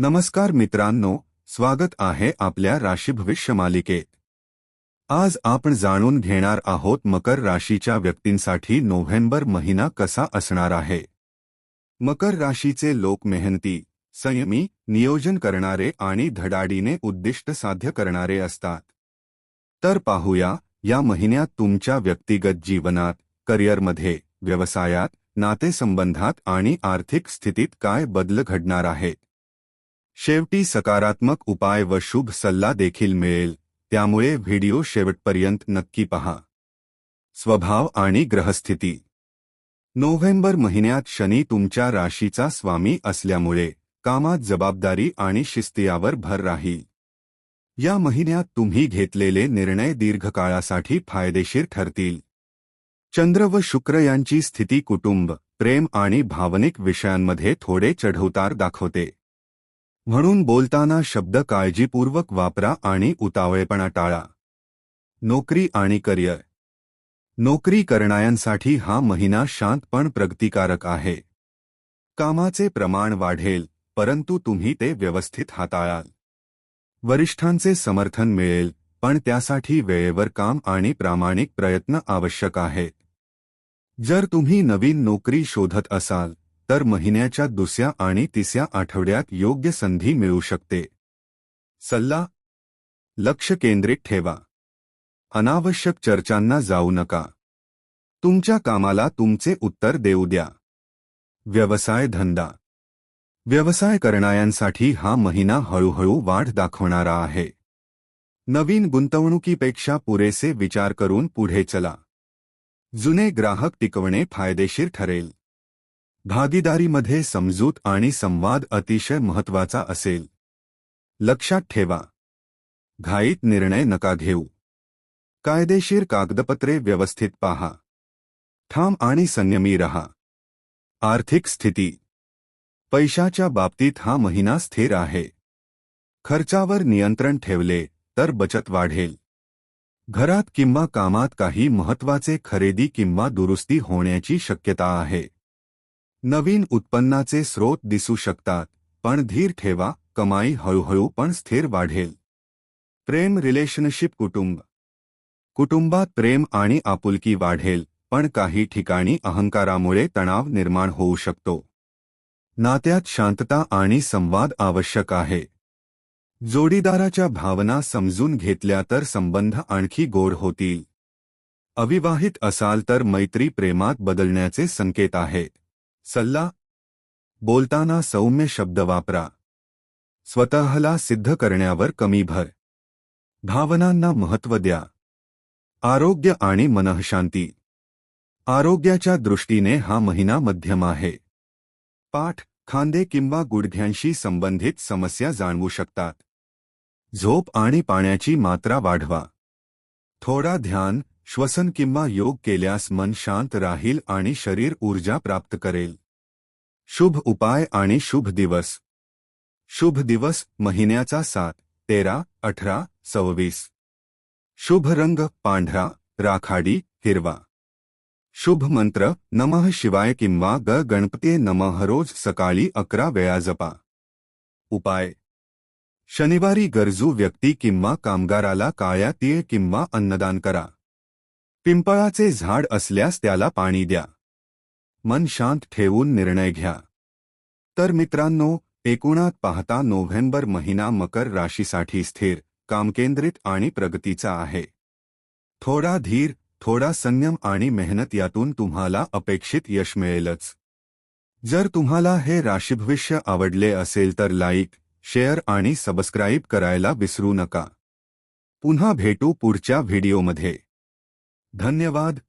नमस्कार मित्रांनो स्वागत आहे आपल्या राशी भविष्य मालिकेत. आज आपण जाणून घेणार आहोत मकर राशीच्या व्यक्तींसाठी नोव्हेंबर महिना कसा असणार आहे. मकर राशीचे लोक मेहनती संयमी नियोजन करणारे आणि धडाडीने उद्दिष्ट साध्य करणारे असतात. तर पाहूया या महिन्यात तुमच्या व्यक्तिगत जीवनात करिअरमध्ये व्यवसायात नातेसंबंधात आणि आर्थिक स्थितीत काय बदल घडणार आहेत. शेवटी सकारात्मक उपाय व शुभ सल्ला देखील मिळेल. त्यामुळे व्हिडिओ शेवटपर्यंत नक्की पहा. स्वभाव आणि ग्रहस्थिती. नोव्हेंबर महिन्यात शनी तुमच्या राशीचा स्वामी असल्यामुळे कामात जबाबदारी आणि शिस्तियावर भर राहील. या महिन्यात तुम्ही घेतलेले निर्णय दीर्घकाळासाठी फायदेशीर ठरतील. चंद्र व शुक्र यांची स्थिती कुटुंब प्रेम आणि भावनिक विषयांमध्ये थोडे चढउतार दाखवते. म्हणून बोलताना शब्द काळजीपूर्वक वापरा आणि उतावळेपणा टाळा. नोकरी आणि करिअर. नोकरी करणाऱ्यांसाठी हा महिना शांत पण प्रगतिकारक आहे. कामाचे प्रमाण वाढेल, परंतु तुम्ही ते व्यवस्थित हाताळाल. वरिष्ठांचे समर्थन मिळेल, पण त्यासाठी वेळेवर काम आणि प्रामाणिक प्रयत्न आवश्यक आहेत जर तुम्ही नवीन नोकरी शोधत असाल तर महिन्याच्या दुसऱ्या आणि तिसऱ्या आठवड्यात योग्य संधी मिळू शकते. सल्ला लक्ष केंद्रित ठेवा. अनावश्यक चर्चांना जाऊ नका. तुमच्या कामाला तुमचे उत्तर देऊ द्या. व्यवसाय धंदा. व्यवसाय करणाऱ्यांसाठी हा महिना हळूहळू वाढ दाखवणारा आहे. नवीन गुंतवणुकीपेक्षा पुरेसे विचार करून पुढे चला. जुने ग्राहक टिकवणे फायदेशीर ठरेल. भागीदारीमध्ये समजूत आणि संवाद अतिशय महत्वाचा असेल. लक्षात ठेवा. घाईत निर्णय नका घेऊ. कायदेशीर कागदपत्रे व्यवस्थित पहा. ठाम आणि संयमी रहा. आर्थिक स्थिती. पैशाच्या बाबतीत हा महिना स्थिर आहे. खर्चावर नियंत्रण ठेवले, तर बचत वाढेल. घरात किंवा कामात काही महत्वाचे खरेदी किंवा दुरुस्ती होण्याची शक्यता आहे. नवीन उत्पन्नाचे स्रोत दिसू शकतात, पण धीर ठेवा, कमाई पण स्थिर वाढेल. प्रेम रिलेशनशिप कुटुंब. कुटुंबात प्रेम आणि आपुलकी वाढेल, पण काही ठिकाणी अहंकारामुळे तणाव निर्माण होऊ शकतो. नात्यात शांतता आणि संवाद आवश्यक आहे. जोडीदाराच्या भावना समजून घेतल्या तर संबंध आणखी गोड होतील. अविवाहित असाल तर मैत्री प्रेमात बदलण्याचे संकेत आहेत सल्ला, बोलताना सौम्य शब्द वापरा. स्वतःला सिद्ध करण्यावर कमी भर. भावनांना महत्त्व द्या. आरोग्य आणि मनःशांती. आरोग्याच्या दृष्टीने हा महिना मध्यम आहे. पाठ, खांदे किंवा गुडघ्यांशी संबंधित समस्या जाणवू शकतात. झोप आणि पाण्याची मात्रा वाढवा. थोडा ध्यान श्वसन किंवा योग केल्यास मन शांत राहील आणि शरीर ऊर्जा प्राप्त करेल. शुभ उपाय आणि शुभ दिवस. शुभ दिवस, महिन्याचा सात, तेरा, अठरा, सव्वीस. शुभ रंग, पांढरा, राखाडी, हिरवा. शुभ मंत्र, नमः शिवाय किंवा ग, गणपती नमः रोज सकाळी अकरा वेळा जपा. उपाय. शनिवारी गरजू व्यक्ती किंवा कामगाराला काळ्या तीळ किंवा अन्नदान करा. पिंपळाचे झाड असल्यास त्याला पाणी द्या. मन शांत ठेवून निर्णय घ्या. तर मित्रांनो एकूणात पाहता नोव्हेंबर महिना मकर राशीसाठी स्थिर कामकेंद्रित आणि प्रगतीचा आहे. थोडा धीर थोडा संयम आणि मेहनत यातून तुम्हाला अपेक्षित यश मिळेलच. जर तुम्हाला हे राशीभविष्य आवडले असेल तर लाईक शेअर आणि सबस्क्राईब करायला विसरू नका. पुन्हा भेटू पुढच्या व्हिडिओमध्ये. धन्यवाद।